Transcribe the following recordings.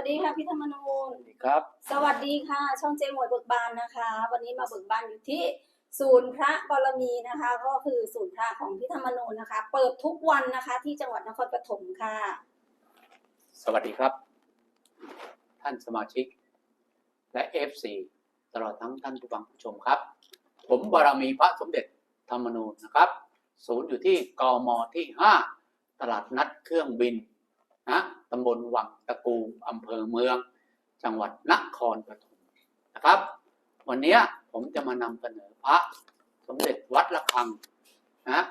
สวัสดีค่ะพี่ธรรมนูนสวัสดีครับ สวัสดีค่ะ ช่องเจหมวยเบิกบานนะคะ วันนี้มาเบิกบานอยู่ที่ศูนย์พระบารมีนะคะ ก็คือศูนย์พระของพี่ธรรมนูนนะคะ เปิดทุกวันนะคะ ที่จังหวัดนครปฐมค่ะ สวัสดีครับ ท่านสมาชิก และ FC ตลอดทั้งท่านผู้ฟังผู้ชมครับ ผมบารมีพระสมเด็จธรรมนูญนะครับ ศูนย์อยู่ที่กมที่ 5 ตลาดนัดเครื่องบินนะ ตำบลวังตะกูอำเภอเมือง จังหวัดนครปฐมนะครับ วันนี้ผมจะมานำเสนอพระสมเด็จวัดระฆังนะ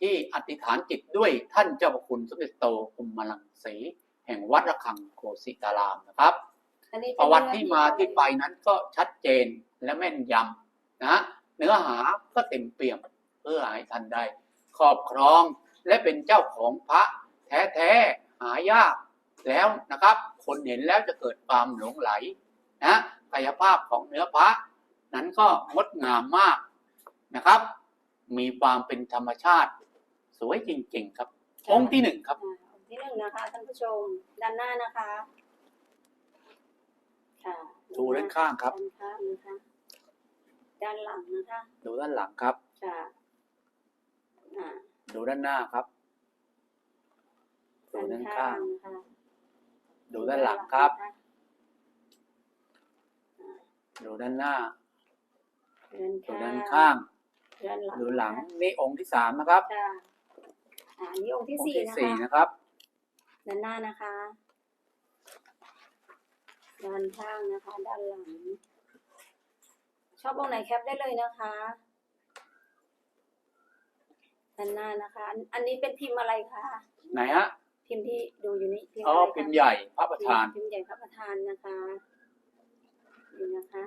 ที่อธิษฐานจิตด้วยท่านเจ้าพระคุณสมเด็จโตกุมลังสีแห่งวัดระฆังโกสิตารามนะครับอันนี้ปเป็นระวัติที่มาที่ไปนั้นก็ชัดเจนและแม่นยำนะเนื้อหาก็เต็มเปี่ยมเพื่อให้ท่านได้ครอบครองและเป็นเจ้าของพระแท้ๆหายาก แล้วนะครับ คนเห็นแล้วจะเกิดความหลงไหลนะกายภาพของเนื้อพระนั้นก็งดงามมากนะครับ มีความเป็นธรรมชาติ สวยจริง ๆ ครับ องค์ที่หนึ่งครับอ่าองค์ที่หนึ่งนะคะท่านผู้ชมด้านหน้านะคะค่ะดูด้านข้างครับ ด้านข้างนะคะด้านหลังนะคะ ดูด้านหลังครับค่ะอ่าดูด้านหน้าครับ ดูด้านข้างนะคะ ดูด้านหลังครับ ดูด้านหน้าด้านดูข้างด้านข้างด้านหลังดูหลังนี่องค์ที่สามนะครับค่ะอ่าอันนี้องค์ที่องค์สี่ที่นะสี่คะนะครับ ด้านหน้านะคะ ด้านข้างนะคะ ด้านหลัง ชอบองค์ไหนแคปได้เลยนะคะด้านหน้านะคะ อันอันนี้เป็นพิมพ์อะไรคะ ไหนฮะ พิมพ์ที่ดูอยู่นี่พิมพ์อ๋ออะไรคะพิมพ์ใหญ่พระประธานพิมพ์ใหญ่พระประธานนะคะนี่นะคะ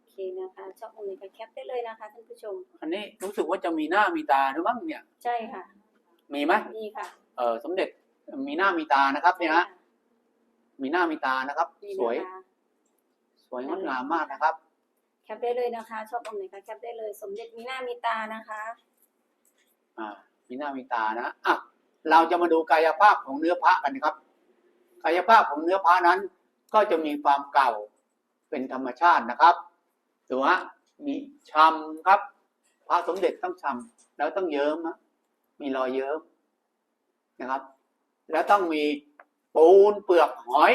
โอเคนะคะชอบองค์ไหนก็แคปได้เลยนะคะท่านผู้ชม อันนี้รู้สึกว่าจะมีหน้ามีตาหรือมั้งเนี่ย ใช่ค่ะ มีไหมนี่ค่ะเออสมเด็จมีหน้ามีตานะครับเนี่ยฮะมีหน้ามีตานะครับนี่สวยนะคะสวยงดงามมากนะครับ แคปได้เลยนะคะ ชอบองค์ไหนก็แคปได้เลย สมเด็จมีหน้ามีตานะคะ อ่า มีหน้ามีตานะอะ เราจะมาดูกายภาพของเนื้อพระกันนะครับ กายภาพของเนื้อพระนั้น ก็จะมีความเก่าเป็นธรรมชาตินะครับดูฮะมีช้ำครับ พระสมเด็จต้องช้ำแล้วต้องเยิ้มนะมีรอยเยิ้มนะครับ แล้วต้องมีปูนเปลือกหอย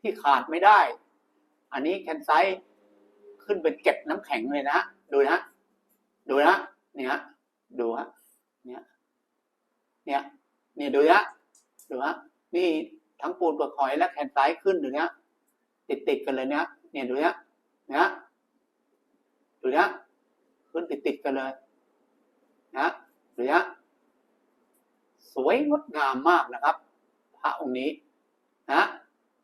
ที่ขาดไม่ได้ อันนี้แคนไซขึ้นเป็นเก็บน้ำแข็งเลยนะ ดูนะ ดูนะเนี่ยฮะดูฮะ เนี่ยดูนะดูฮะนี่ทั้งปูนเปลือกหอยและแคนไซต์ขึ้นดูนะติดติดๆกันเลยเนี่ยเนี่ยดูนะนี่ดูนะขึ้นติดติดๆกันเลยนะดูนะสวยงดงามมากนะครับ พระองค์นี้นะ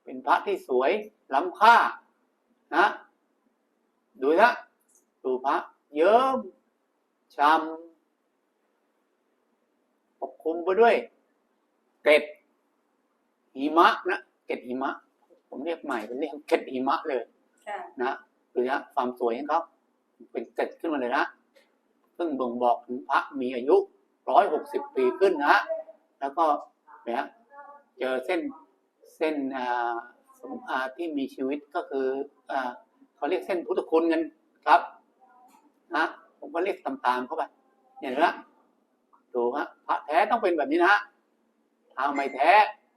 เป็นพระที่สวยล้ำค่านะดูนะดูพระเยิ้มช้ำปกคลุมไปด้วย เกล็ดหิมะนะเกล็ดหิมะ ผมเรียกใหม่เป็นเรียกเกล็ดหิมะเลยค่ะนะดูนะความสวยของเขาเป็นเกล็ดขึ้นมาเลยนะซึ่งบ่งบอกถึงพระมีอายุร้อยหกสิบปีขึ้นนะแล้วก็เนี่ยเจอเส้นเส้นอ่าสมอ่าที่มีชีวิตก็คืออ่าเขาเรียกเส้นพุทธคุณกันครับนะผมก็เรียกตามๆเข้าไปเนี่ยนะดูฮะพระแท้ต้องเป็นแบบนี้นะ ฮะถ้าไม่แท้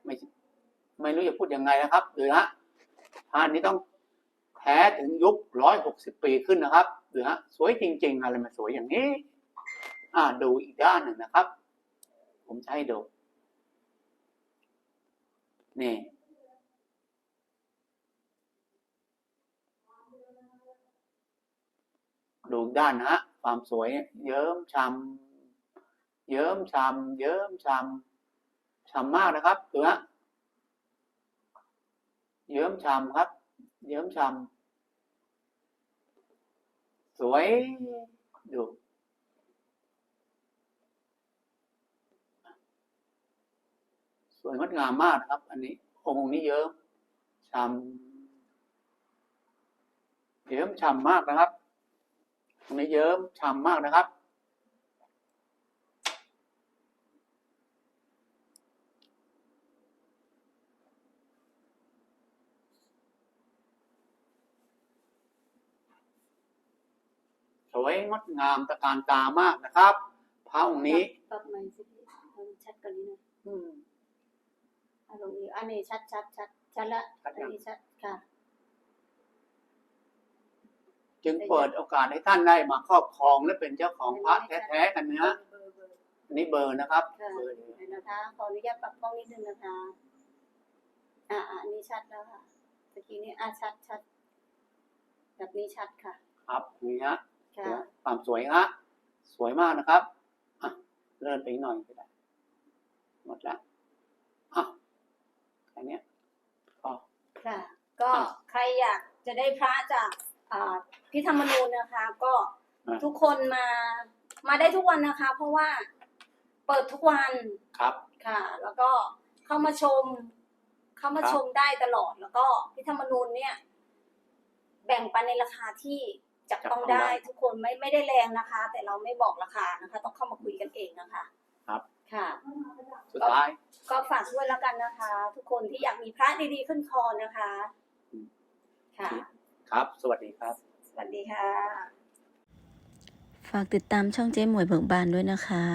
ไม่ไม่รู้จะพูดยังไงนะครับดูนะพระนี้ต้องแท้ถึงยุคร้อยหกสิบปีขึ้นนะครับดูฮะสวยจริง ๆ อะไรมาสวยอย่างนี้ อ่าดูอีกด้านหนึ่งนะครับ ผมจะให้ดูนี่ดูด้านนะฮะความสวยเยิ้มช้ำเยิ้มช้ำเยิ้มช้ำ ช้ำมากนะครับดูฮะเยิ้มช้ำครับ เยิ้มช้ำสวยดูสวยงดงามมากนะครับ อันนี้องค์นี้เยิ้มช้ำเยิ้มช้ำมากนะครับองค์นี้เยิ้มช้ำมากนะครับ วยงดงามตระการตามากนะครับ พระองค์นี้ปรับใหม่สิพี่เอาชัดกว่านี้หน่อยอืมอารมณ์นี้อันนี้ชัดชัดชัดชัดละชัดยังอันนี้ชัดค่ะ จึงเปิดโอกาสให้ท่านได้มาครอบครองและเป็นเจ้าของพระแท้ๆกันนะเบอร์เบอร์อันนี้เบอร์นะครับค่ะเบอร์นี้เดี๋ยวนะคะขออนุญาตปรับกล้องนิดนึงนะคะอ่าอ่าอันนี้ชัดแล้วค่ะเมื่อกี้นี้อ่าชัดชัดแบบนี้ชัดค่ะ ครับนี่ฮะ ค่ะความสวยฮะสวยมากนะครับอะเลื่อนไปอีกหน่อยก็ได้หมดแล้วอะแค่เนี้ยก็ค่ะ ก็อะใครอยากจะได้พระจากอ่าพิธรรมนูญนะคะ ก็อะทุกคนมามาได้ทุกวันนะคะ เพราะว่าเปิดทุกวันครับค่ะ แล้วก็เข้ามาชม เข้ามาครับชมได้ตลอดแล้วก็พิธรรมนูญเนี่ย แบ่งปันในราคาที่ จับต้องได้ทุกคนไม่ไม่ได้แรงนะคะ แต่เราไม่บอกราคานะคะ ต้องเข้ามาคุยกันเองนะคะครับค่ะ สุดท้าย ก็ฝากด้วยแล้วกันนะคะ ทุกคนที่อยากมีพระดีๆขึ้นคอนะคะอืมค่ะ ครับ สวัสดีครับ สวัสดีค่ะ ฝากติดตามช่องเจ๊หมวยเบิกบานด้วยนะคะ